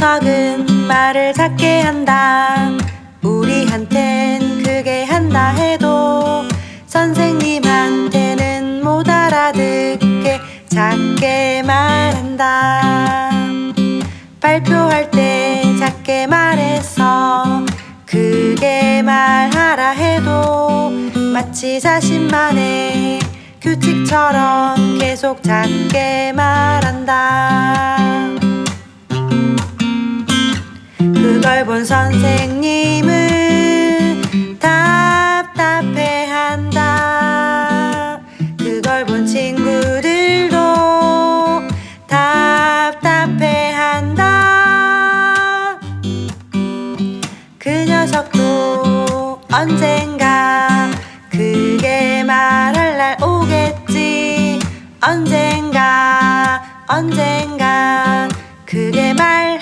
녀석은 말을 작게 한다. 우리한텐 크게 한다 해도 선생님한테는 못 알아듣게 작게 말한다. 발표할 때 작게 말해서 크게 말하라 해도 마치 자신만의 규칙처럼 계속 작게 말 걸 본 선생님은 답답해 한다. 그걸 본 친구들도 답답해 한다. 그 녀석도 언젠가 그게 말할 날 오겠지. 언젠가 언젠가 그게 말할